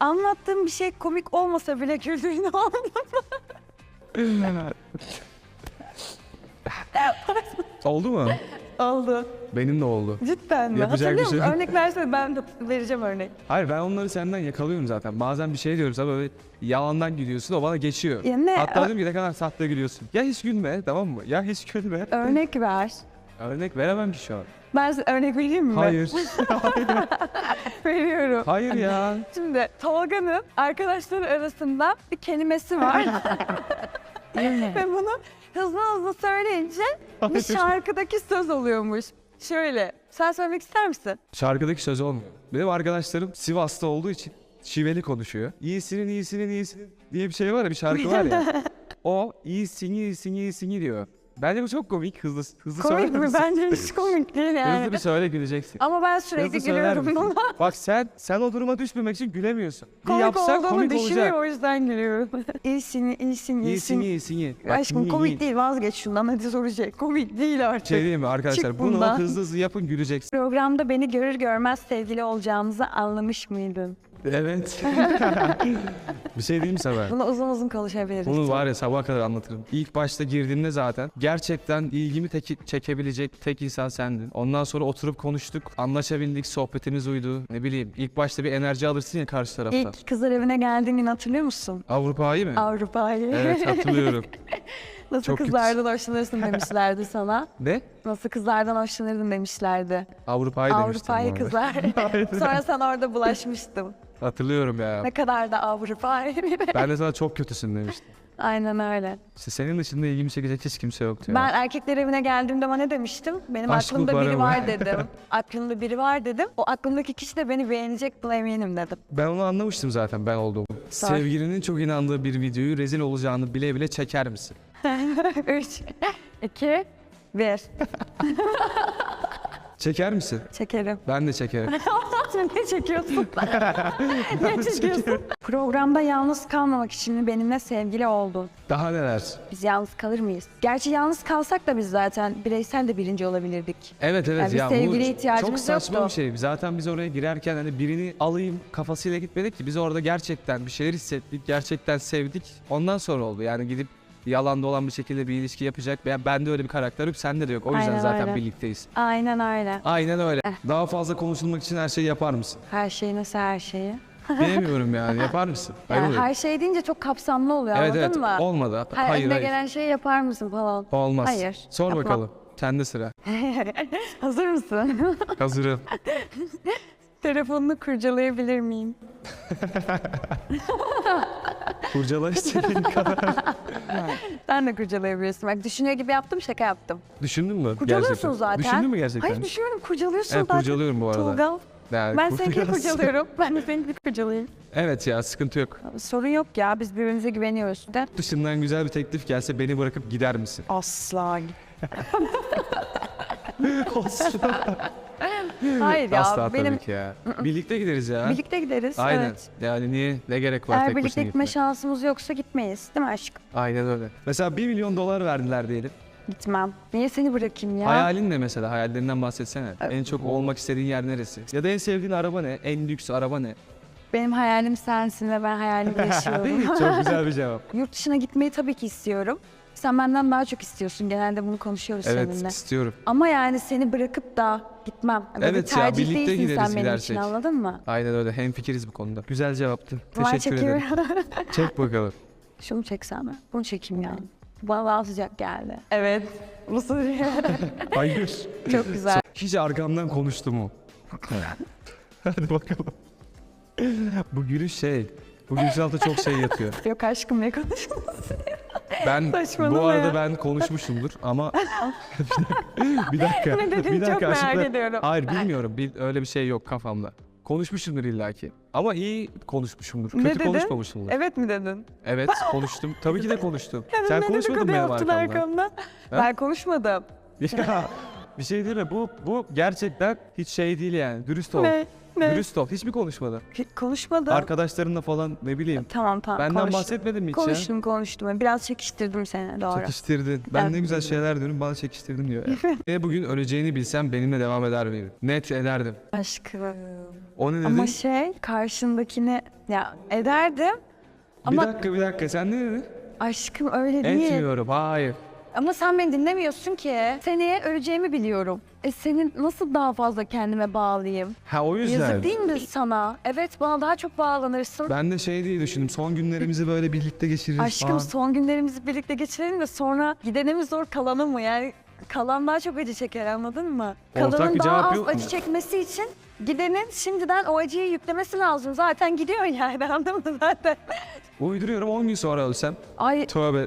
Anlattığım bir şey komik olmasa bile güldüğünü anladım. Oldu mu? Oldu. Benim de oldu. Cidden mi? Yapacak bir Hatırlıyor şey musun? yok. Örnek versene ben de vereceğim örnek. Hayır ben onları senden yakalıyorum zaten. Bazen bir şey diyoruz ama böyle yalandan gülüyorsun o bana geçiyor. Ya ne? Hatta diyorum ki ne kadar sahte gülüyorsun. Ya hiç gülme tamam mı? Ya hiç gülme. Örnek ver. Örnek veremem ki şu an. Ben size örnek vereyim mi? Hayır. Veriyorum. Hayır ya. Şimdi Tolga'nın arkadaşları arasında bir kelimesi var. Ve bunu hızlı hızlı söyleyince bir Hayır. şarkıdaki söz oluyormuş. Şöyle. Sen söylemek ister misin? Şarkıdaki söz olmuyor. Benim arkadaşlarım Sivas'ta olduğu için şiveli konuşuyor. İyisinin iyisinin iyisinin diye bir şey var ya bir şarkı var ya. O iyisin iyisin iyisin diyor. Bence bu çok komik. Hızlı hızlı Komik mi? Bence hiç komik değil yani. Hızlı bir söyle güleceksin. Ama ben sürekli Hızlı söyler gülüyorum misin? buna. Bak sen sen o duruma düşmemek için gülemiyorsun. Bir Komik yapsan olduğunu komik düşünüyor olacak. o yüzden gülüyorum. iyisin, iyisin, İyisin iyisin. iyisin iyi. Bak, Aşkım iyi, komik iyi. değil vazgeç şundan hadi soracak. Komik değil artık. Şey diyeyim mi arkadaşlar Çık bunu bundan. hızlı hızlı yapın güleceksin. Programda beni görür görmez sevgili olacağımızı anlamış mıydın? Evet. bir şey diyeyim mi sana? Bunu uzun uzun konuşabiliriz. Bunu var ya sabaha kadar anlatırım. İlk başta girdiğimde zaten gerçekten ilgimi tek- çekebilecek tek insan sendin. Ondan sonra oturup konuştuk, anlaşabildik, sohbetimiz uydu. Ne bileyim ilk başta bir enerji alırsın ya karşı taraftan. İlk kızlar evine geldiğin gün hatırlıyor musun? Avrupa'yı mı? Avrupa'yı. Evet hatırlıyorum. Nasıl Çok kötü. kızlardan hoşlanırsın demişlerdi sana. ne? Nasıl kızlardan hoşlanırdın demişlerdi. Avrupa'yı demiştim. Avrupa'yı kızlar. Sonra sen orada bulaşmıştın. Hatırlıyorum ya. Ne kadar da Avrupa'yı. Ben de sana çok kötüsün demiştim. Aynen öyle. İşte senin dışında ilgimi çekecek hiç kimse yoktu ya. Ben erkekler evine geldiğimde bana ne demiştim? Benim Aşk mı, aklımda biri var dedim. aklımda biri var dedim. O aklımdaki kişi de beni beğenecek buna eminim dedim. Ben onu anlamıştım zaten ben olduğumu. Sor. Sevgilinin çok inandığı bir videoyu rezil olacağını bile bile çeker misin? 3, 2, 1. Çeker misin? Çekerim. Ben de çekerim. ne çekiyorsun? ne çekiyorsun? Programda yalnız kalmamak için benimle sevgili oldun. Daha neler? Biz yalnız kalır mıyız? Gerçi yalnız kalsak da biz zaten bireysel de birinci olabilirdik. Evet evet Yani bir ya sevgiliye bu ihtiyacımız çok saçma yoktu. bir şey. Zaten biz oraya girerken hani birini alayım kafasıyla gitmedik ki biz orada gerçekten bir şeyler hissettik, gerçekten sevdik. Ondan sonra oldu. Yani gidip yalan dolan bir şekilde bir ilişki yapacak. Ben bende öyle bir karakter yok, sende de yok. O yüzden Aynen zaten öyle. birlikteyiz. Aynen öyle. Aynen öyle. Eh. Daha fazla konuşulmak için her şeyi yapar mısın? Her şeyi nasıl her şeyi? Bilemiyorum yani. Yapar mısın? Yani Hayır. her şey deyince çok kapsamlı oluyor Evet anladın evet. mı? Olmadı. Her hayır önüne hayır. gelen şeyi yapar mısın falan. Olmaz. Hayır, Sor yapmam. bakalım. Sende sıra. Hazır mısın? Hazırım. Telefonunu kurcalayabilir miyim? Kurcala istediğin kadar. Sen de kurcalayabilirsin. Bak düşünüyor gibi yaptım şaka yaptım. Düşündün mü? Kurcalıyorsun gerçekten? zaten. Düşündün mü gerçekten? Hayır düşünüyorum kurcalıyorsun Evet zaten. kurcalıyorum bu arada. Tolga. Yani Ben seninkini kurcalıyorsun. kurcalıyorum. Ben de seninkini kurcalayayım. Evet ya sıkıntı yok. Sorun yok ya biz birbirimize güveniyoruz. De. Dışından güzel bir teklif gelse beni bırakıp gider misin? Asla. Hayır ya Asla benim tabii ki ya. Birlikte gideriz ya. birlikte gideriz. Aynen. Evet. Yani niye? Ne gerek var Eğer tek birlikte başına gitme gitmeye? şansımız yoksa gitmeyiz. Değil mi aşkım? Aynen öyle. Mesela 1 milyon dolar verdiler diyelim. Gitmem. Niye seni bırakayım ya? Hayalin ne mesela? Hayallerinden bahsetsene. En çok olmak istediğin yer neresi? Ya da en sevdiğin araba ne? En lüks araba ne? Benim hayalim sensin ve ben hayalimi yaşıyorum. çok güzel bir cevap. Yurt dışına gitmeyi tabii ki istiyorum. Sen benden daha çok istiyorsun. Genelde bunu konuşuyoruz Evet seninle. istiyorum. Ama yani seni bırakıp da gitmem. Böyle Evet bir ya, birlikte gideriz sen benim için anladın mı? Aynen öyle. Hemfikiriz bu konuda. Güzel cevaptı. Teşekkür ederim. Çek bakalım. Şunu çeksem mi? Bunu çekeyim yani. Bana daha sıcak geldi. Evet. Bu sıcak. Hayır. Çok güzel. Hiç arkamdan konuştu mu? Hadi bakalım. Bu gülüş şey. Bu gülüşün altında çok şey yatıyor. Yok aşkım ne konuşuyorsun? Ben Saçmalama bu arada ya. ben konuşmuşumdur ama bir dakika. Ne dediğini bir dakika, çok merak ediyorum. Hayır bilmiyorum. Bil, öyle bir şey yok kafamda. Konuşmuşumdur illaki. Ama iyi konuşmuşumdur. Ne Kötü dedin? konuşmamışımdır. Evet mi dedin? Evet konuştum. Tabii ki de konuştum. Sen konuşmadın mı benim arkamda? Ben konuşmadım. Ya bir şey değil mi? Bu, bu gerçekten hiç şey değil yani. Dürüst ol. Ne? Ne? Dürüst ol. Hiç mi konuşmadın? Konuşmadım. Arkadaşlarınla falan ne bileyim. tamam tamam Benden konuştum. bahsetmedin mi hiç ya? Konuştum konuştum. Biraz çekiştirdim seni doğru. Çekiştirdin. Ben ne güzel şeyler diyorum bana çekiştirdin diyor. ya. Ve bugün öleceğini bilsem benimle devam eder miydin? Net ederdim. Aşkım. O ne dedin? Ama şey karşındakine ya ederdim. Bir Ama dakika bir dakika sen ne dedin? aşkım öyle değil. Etmiyorum hayır. Ama sen beni dinlemiyorsun ki. Seneye öleceğimi biliyorum. E senin nasıl daha fazla kendime bağlayayım? Ha o yüzden. Yazık değil mi sana? Evet bana daha çok bağlanırsın. Ben de şey diye düşündüm. Son günlerimizi böyle birlikte geçiririz Aşkım falan. son günlerimizi birlikte geçirelim de sonra gidene mi zor kalana mı? Yani kalan daha çok acı çeker anladın mı? Ortak Kalanın bir daha cevap az yok mu? acı çekmesi için gidenin şimdiden o acıyı yüklemesi lazım. Zaten gidiyor yani anladın mı zaten? Uyduruyorum 10 gün sonra ölsem. Ay Tövbe.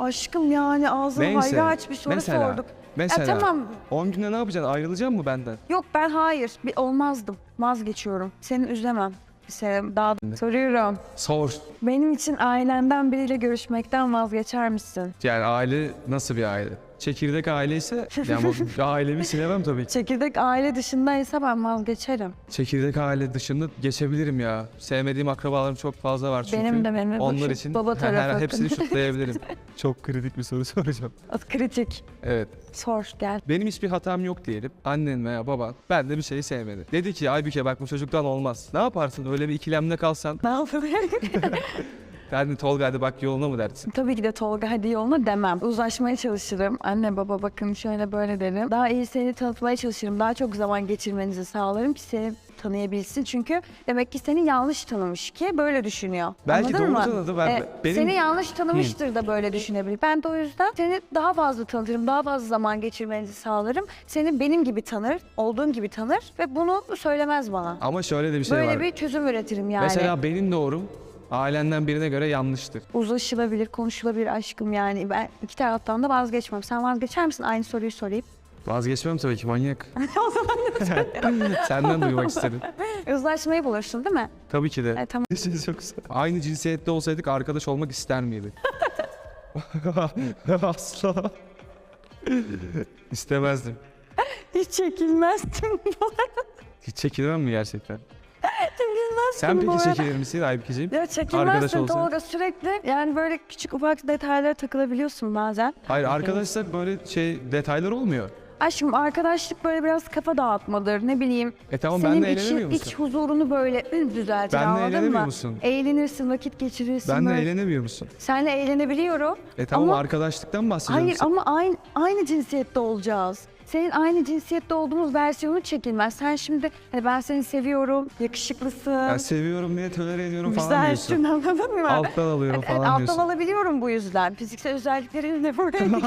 Aşkım yani ağzını Neyse. hayra aç bir soru mesela, sorduk. Mesela. Ya tamam 10 günde ne yapacaksın? Ayrılacak mı benden? yok ben hayır bir olmazdım. Vazgeçiyorum. Seni üzlemem. Seni daha soruyorum. Sor. Benim için ailenden biriyle görüşmekten vazgeçer misin? Yani aile nasıl bir aile? Çekirdek aile ise yani bu ailemi silemem tabii ki. Çekirdek aile dışındaysa ben vazgeçerim. Çekirdek aile dışında geçebilirim ya. Sevmediğim akrabalarım çok fazla var çünkü. Benim de, benim de. Onlar için baba her- her- tarafı. hepsini şutlayabilirim. çok kritik bir soru soracağım. Az kritik. Evet. Sor gel. Benim hiçbir hatam yok diyelim. Annen veya baban ben de bir şeyi sevmedi. Dedi ki Aybüke bak bu çocuktan olmaz. Ne yaparsın öyle bir ikilemde kalsan? Ne yapayım? Yani Tolga hadi bak yoluna mı dersin? Tabii ki de Tolga hadi yoluna demem. Uzlaşmaya çalışırım. Anne baba bakın şöyle böyle derim. Daha iyi seni tanıtmaya çalışırım. Daha çok zaman geçirmenizi sağlarım ki seni tanıyabilsin. Çünkü demek ki seni yanlış tanımış ki böyle düşünüyor. Belki Anladın doğru mı? tanıdı. Ben- benim- Seni yanlış tanımıştır da böyle düşünebilir. Ben de o yüzden seni daha fazla tanıtırım. Daha fazla zaman geçirmenizi sağlarım. Seni benim gibi tanır, olduğun gibi tanır ve bunu söylemez bana. Ama şöyle de bir şey böyle var. bir çözüm üretirim yani. Mesela benim doğrum ailenden birine göre yanlıştır. Uzlaşılabilir, konuşulabilir aşkım yani. Ben iki taraftan da vazgeçmem. Sen vazgeçer misin? Aynı soruyu sorayım. Vazgeçmem tabii ki manyak. o zaman Senden duymak istedim. uzlaşmayı bulursun değil mi? Tabii ki de. E, tamam. Aynı cinsiyette olsaydık arkadaş olmak ister miydi? Asla. İstemezdim. Hiç çekilmezdim bu arada. Hiç çekilmem mi gerçekten? Sen bu peki arada. çekilir misin Aybükeciğim? Ya Arkadaş çekilmezsin olsan. Tolga sürekli yani böyle küçük ufak detaylara takılabiliyorsun bazen. Hayır arkadaşlar böyle şey detaylar olmuyor. Aşkım arkadaşlık böyle biraz kafa dağıtmadır ne bileyim. E tamam Senin benle iç, eğlenemiyor musun? iç huzurunu böyle ı, düzeltir Benle anladın eğlenemiyor mı? musun? Eğlenirsin, vakit geçirirsin. Benle böyle. eğlenemiyor musun? Seninle eğlenebiliyorum. E tamam Ama- arkadaşlıktan bahsediyorum. Hayır ama aynı, aynı cinsiyette olacağız. Senin aynı cinsiyette olduğumuz versiyonu çekilmez. Sen şimdi hani ben seni seviyorum, yakışıklısın, Ben seviyorum diye tolere ediyorum falan güzelsin diyorsun. anladın mı? Alttan alıyorum Evet, falan alttan diyorsun. alabiliyorum bu yüzden. Fiziksel özelliklerini de buraya.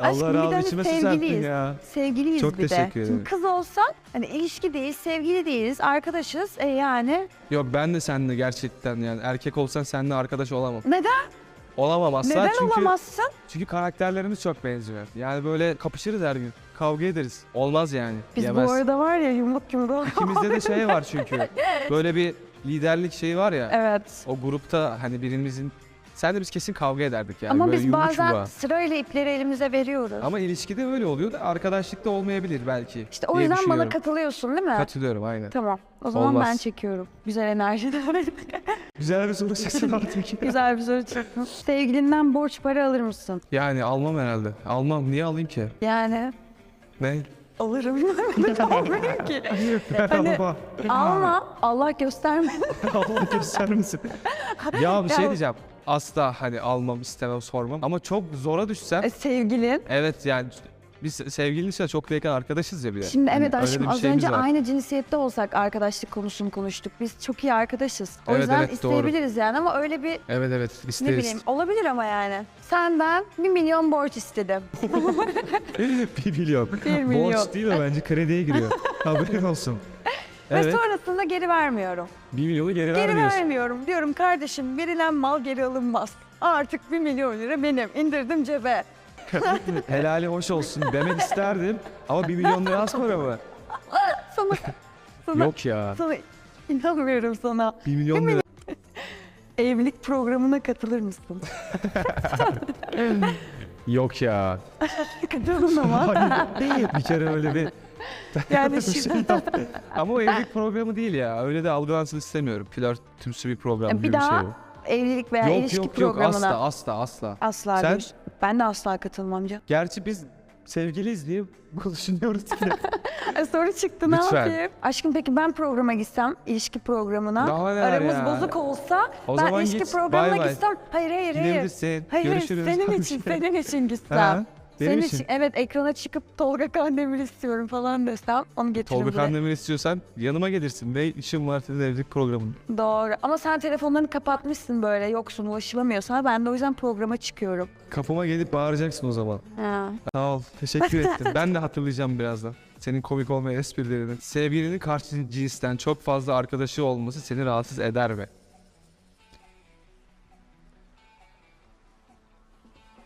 Aşkım Allah bir de razı hani içime su serptin sevgiliyiz. ya. Sevgiliyiz Çok bir de. teşekkür ederim. Şimdi kız olsan hani ilişki değil, sevgili değiliz, arkadaşız. E yani Yok ben de seninle gerçekten yani erkek olsan seninle arkadaş olamam. neden? Olamam asla neden çünkü olamazsın? çünkü karakterlerimiz çok benziyor. Yani böyle kapışırız her gün. Kavga ederiz. Olmaz yani. Biz Yemez. bu arada var ya yumruk yumruğa. İkimizde de şey var çünkü. Böyle bir liderlik şeyi var ya. evet. O grupta hani birimizin sen de biz kesin kavga ederdik yani. Ama böyle biz bazen yumruğa. sırayla ipleri elimize veriyoruz. Ama ilişkide öyle oluyor da arkadaşlıkta olmayabilir belki. işte o yüzden bana katılıyorsun değil mi? Katılıyorum aynen. Tamam. O zaman Olmaz. ben çekiyorum. Güzel enerjiden. Güzel bir soru sesin artık. Güzel bir soru çıktı. Sevgilinden borç para alır mısın? Yani almam herhalde. Almam. Niye alayım ki? Yani Ne? alırım. Almıyorum ki. Ben Hani- almam. Alma. Allah göstermedi. Allah göster misin? ya bir şey Ya- diyeceğim. Asla hani almam, istemem, sormam. Ama çok zora düşsem E, sevgilin. evet yani biz sevgilimizle çok yakın arkadaşız ya bir de. Şimdi Hani evet de aşkım bir az şeyimiz önce var. aynı cinsiyette olsak arkadaşlık konusunu konuştuk. Biz çok iyi arkadaşız. O Evet, yüzden evet, doğru. isteyebiliriz yani ama öyle bir Evet evet ne isteriz. bileyim olabilir ama yani. Senden bir milyon borç istedim. bir milyon. Milyon. Borç değil o bence krediye giriyor. Haberin olsun. Ve Evet. sonrasında geri vermiyorum. Bir milyonu geri, Geri vermiyorsun. vermiyorum. Diyorum kardeşim verilen mal geri alınmaz. Artık bir milyon lira benim. İndirdim cebe. Helali hoş olsun demek isterdim. Ama bir milyon lira az para mı? Sana, sana, Yok ya. sana inanmıyorum sana. Bir milyon lira. Evlilik programına katılır mısın? Yok ya. Katılın ama. Hayır. bir kere öyle bir Yani Bir şey şimdi- yap. Ama o evlilik programı değil ya. Öyle de algılansın istemiyorum. Flörtümsü bir program gibi bir bir şey daha bu. evlilik veya Yok ilişki yok yok programına asla asla asla. asla Sen- diyorsun. Ben de asla katılmam canım. Gerçi biz sevgiliyiz diye konuşuyoruz ki. Soru çıktı ne Lütfen. yapayım? Aşkım peki ben programa gitsem, ilişki programına, Daha neler aramız ya? bozuk olsa, O ben zaman ilişki git, programına bay bay. gitsem, hayır hayır hayır. Gidebilirsin. Hayır, hayır Görüşürüz. senin için, senin için gitsem. Ha, benim senin için. evet ekrana çıkıp Tolga Kandemir istiyorum falan desem onu getiririm Tolga buraya. Kandemir istiyorsan yanıma gelirsin. Ne işin var senin evlilik programında? Doğru ama sen telefonlarını kapatmışsın böyle yoksun ulaşılamıyor sana ben de o yüzden programa çıkıyorum. Kapıma gelip bağıracaksın o zaman. Ha. Sağ ol. Teşekkür ettim. Ben de hatırlayacağım birazdan. Senin komik olmayan esprilerini. Sevgilinin karşı cinsten çok fazla arkadaşı olması seni rahatsız eder mi?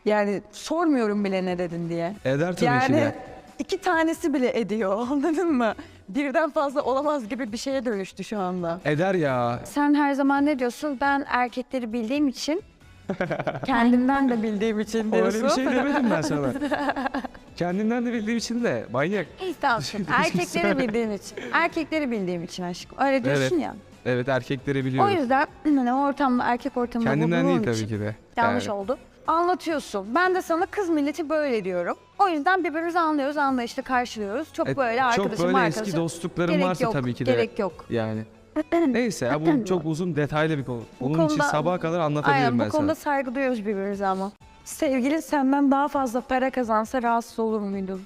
Yani sormuyorum bile ne dedin diye. Eder tabii ki Yani de. iki tanesi bile ediyor anladın mı? Birden fazla olamaz gibi bir şeye dönüştü şu anda. Eder ya. Sen her zaman ne diyorsun? Ben erkekleri bildiğim için, kendimden de bildiğim için diyorsun. Öyle bir şey demedim ben sana. Kendimden de bildiğim için de manyak. Tamam. Erkekleri bildiğim için. Erkekleri bildiğim için aşkım. Öyle diyorsun Evet. ya. Evet erkekleri O biliyorum. yüzden hani ortamda erkek ortamında Kendimden değil tabii ki de. yanlış Yani. oldu. Anlatıyorsun. Ben de sana kız milleti böyle diyorum. O yüzden birbirimizi anlıyoruz, anlayışla karşılıyoruz. Çok E, böyle arkadaşım Çok böyle arkadaşım. eski dostluklarım Gerek varsa yok, tabii ki de. Gerek yok. Yani. Neyse ya bu çok uzun detaylı bir konu. Bu Onun için konuda- sabaha kadar anlatabilirim Aynen ben bu konuda sana. saygı duyuyoruz birbirimize ama. Sevgilin senden daha fazla para kazansa rahatsız olur muydun?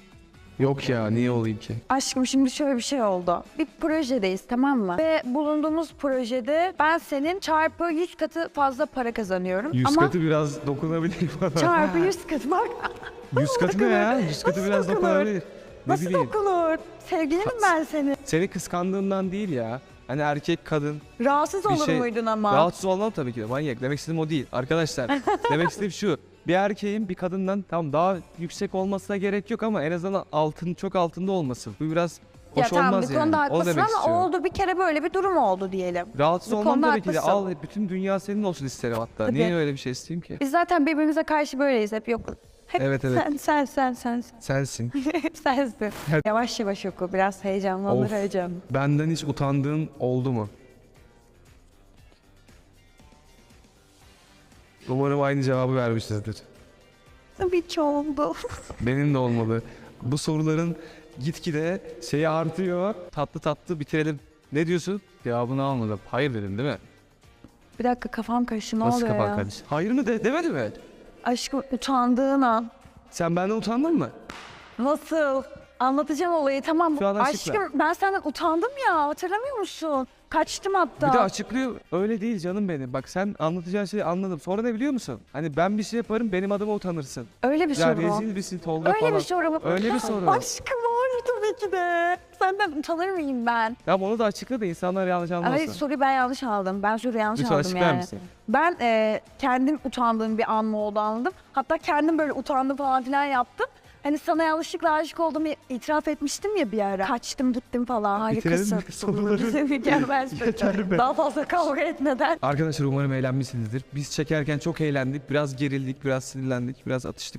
Yok ya niye olayım ki? Aşkım şimdi şöyle bir şey oldu. Bir projedeyiz tamam mı? Ve bulunduğumuz projede ben senin çarpı 100 katı fazla para kazanıyorum. Yüz ama katı biraz dokunabilir bana. çarpı 100 katı bak. Yüz katı ne ya? Yüz katı Nasıl biraz dokunur? dokunabilir. Ne Nasıl bileyim. dokunur? Sevgilinim ben senin. Seni kıskandığımdan değil ya. Hani erkek kadın Rahatsız bir olur şey muydun ama? rahatsız olmam tabii ki de manyak. Demek istediğim o değil. Arkadaşlar demek istediğim şu. Bir erkeğin bir kadından tam daha yüksek olmasına gerek yok ama en azından altın çok altında olması. Bu biraz ya hoş tamam olmaz bu yani. konuda Onu haklısın demek ama istiyorum. oldu bir kere böyle bir durum oldu diyelim. Rahatsız Bu olmam konuda tabii ki de. haklısın. Al bütün dünya senin olsun isterim hatta. Tabii. Niye öyle bir şey isteyeyim ki? Biz zaten birbirimize karşı böyleyiz hep yok. Hep Evet, evet. Sen sen sen sen. Sensin. Sensin. Yavaş yavaş oku biraz heyecanlandır Of. heyecan. Benden hiç utandığın oldu mu? Umarım aynı cevabı vermişizdir. Tabii ki oldu. Benim de olmalı. Bu soruların gitgide şeyi artıyor. Tatlı tatlı bitirelim. Ne diyorsun? Cevabını almadım. Hayır dedin değil mi? bir dakika kafam karıştı ne Nasıl oluyor kapan ya? kardeş? Hayır mı de demedi mi? Aşkım utandığın an. Sen benden utandın mı? Nasıl? Anlatacağım olayı tamam. Şu an açıkla. Aşkım ben senden utandım ya hatırlamıyor musun? Kaçtım hatta. Bir de açıklıyor. Öyle değil canım benim. Bak sen anlatacağın şeyi anladım. Sonra ne biliyor musun? Hani ben bir şey yaparım benim adıma utanırsın. Öyle bir Ya soru rezil misin Tolga Öyle falan. bir soru? Öyle bir soru. Aşkım var tabii ki de. Senden utanır mıyım ben? Ya onu da açıkla da insanlar yanlış anlamasın. Hayır soruyu ben yanlış aldım. Ben soruyu yanlış Lütfen aldım açıklar yani. mısın? Ben e, kendim utandığım bir an mı oldu anladım. Hatta kendim böyle utandım falan filan yaptım. Hani sana yanlışlıkla aşık olduğumu itiraf etmiştim ya bir ara. Kaçtım gittim falan harikasın. Mükemmel Yeter be. Daha fazla kavga etmeden. Arkadaşlar umarım eğlenmişsinizdir. Biz çekerken çok eğlendik. Biraz gerildik, biraz sinirlendik, biraz atıştık.